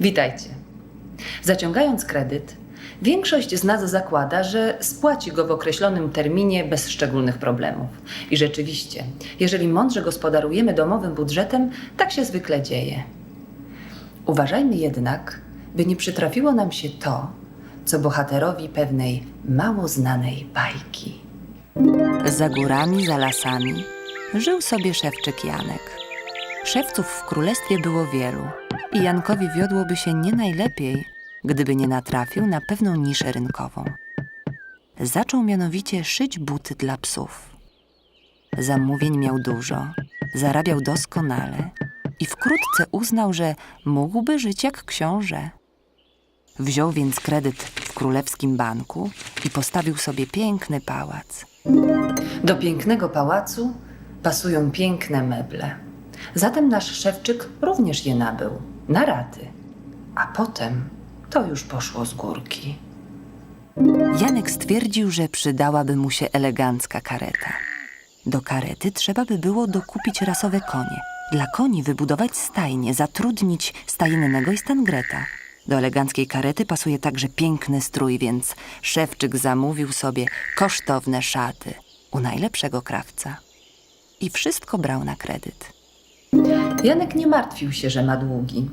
Witajcie. Zaciągając kredyt, większość z nas zakłada, że spłaci go w określonym terminie bez szczególnych problemów. I rzeczywiście, jeżeli mądrze gospodarujemy domowym budżetem, tak się zwykle dzieje. Uważajmy jednak, by nie przytrafiło nam się to, co bohaterowi pewnej mało znanej bajki. Za górami, za lasami żył sobie szewczyk Janek. Szewców w królestwie było wielu i Jankowi wiodłoby się nie najlepiej, gdyby nie natrafił na pewną niszę rynkową. Zaczął mianowicie szyć buty dla psów. Zamówień miał dużo, zarabiał doskonale i wkrótce uznał, że mógłby żyć jak książę. Wziął więc kredyt w królewskim banku i postawił sobie piękny pałac. Do pięknego pałacu pasują piękne meble. Zatem nasz szewczyk również je nabył, na raty. A potem to już poszło z górki. Janek stwierdził, że przydałaby mu się elegancka kareta. Do karety trzeba by było dokupić rasowe konie. Dla koni wybudować stajnie, zatrudnić stajnego i stangreta. Do eleganckiej karety pasuje także piękny strój, więc szewczyk zamówił sobie kosztowne szaty u najlepszego krawca. I wszystko brał na kredyt. Janek nie martwił się, że ma długi,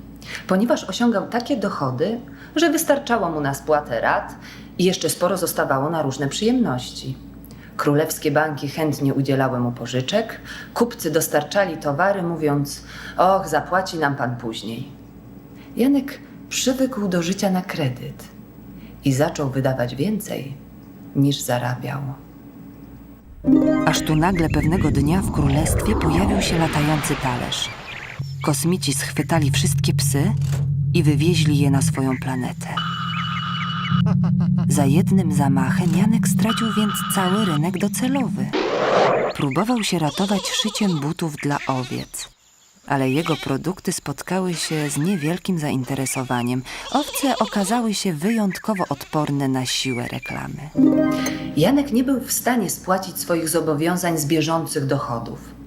ponieważ osiągał takie dochody, że wystarczało mu na spłatę rat i jeszcze sporo zostawało na różne przyjemności. Królewskie banki chętnie udzielały mu pożyczek, kupcy dostarczali towary, mówiąc: Och, zapłaci nam pan później. Janek przywykł do życia na kredyt i zaczął wydawać więcej niż zarabiał. Aż tu nagle pewnego dnia w królestwie pojawił się latający talerz. Kosmici schwytali wszystkie psy i wywieźli je na swoją planetę. Za jednym zamachem Janek stracił więc cały rynek docelowy. Próbował się ratować szyciem butów dla owiec, ale jego produkty spotkały się z niewielkim zainteresowaniem. Owce okazały się wyjątkowo odporne na siłę reklamy. Janek nie był w stanie spłacić swoich zobowiązań z bieżących dochodów.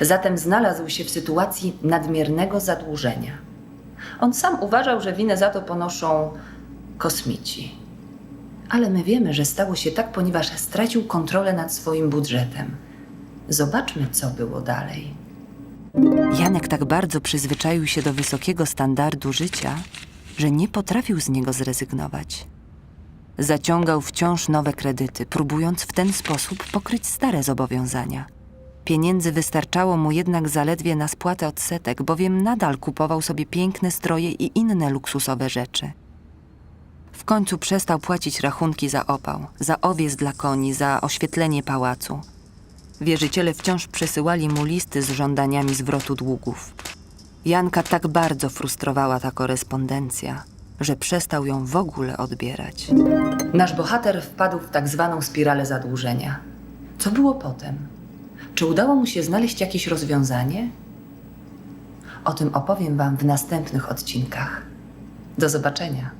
Zatem znalazł się w sytuacji nadmiernego zadłużenia. On sam uważał, że winę za to ponoszą kosmici. Ale my wiemy, że stało się tak, ponieważ stracił kontrolę nad swoim budżetem. Zobaczmy, co było dalej. Janek tak bardzo przyzwyczaił się do wysokiego standardu życia, że nie potrafił z niego zrezygnować. Zaciągał wciąż nowe kredyty, próbując w ten sposób pokryć stare zobowiązania. Pieniędzy wystarczało mu jednak zaledwie na spłatę odsetek, bowiem nadal kupował sobie piękne stroje i inne luksusowe rzeczy. W końcu przestał płacić rachunki za opał, za owiec dla koni, za oświetlenie pałacu. Wierzyciele wciąż przesyłali mu listy z żądaniami zwrotu długów. Janka tak bardzo frustrowała ta korespondencja, że przestał ją w ogóle odbierać. Nasz bohater wpadł w tak zwaną spiralę zadłużenia. Co było potem? Czy udało mu się znaleźć jakieś rozwiązanie? O tym opowiem Wam w następnych odcinkach. Do zobaczenia.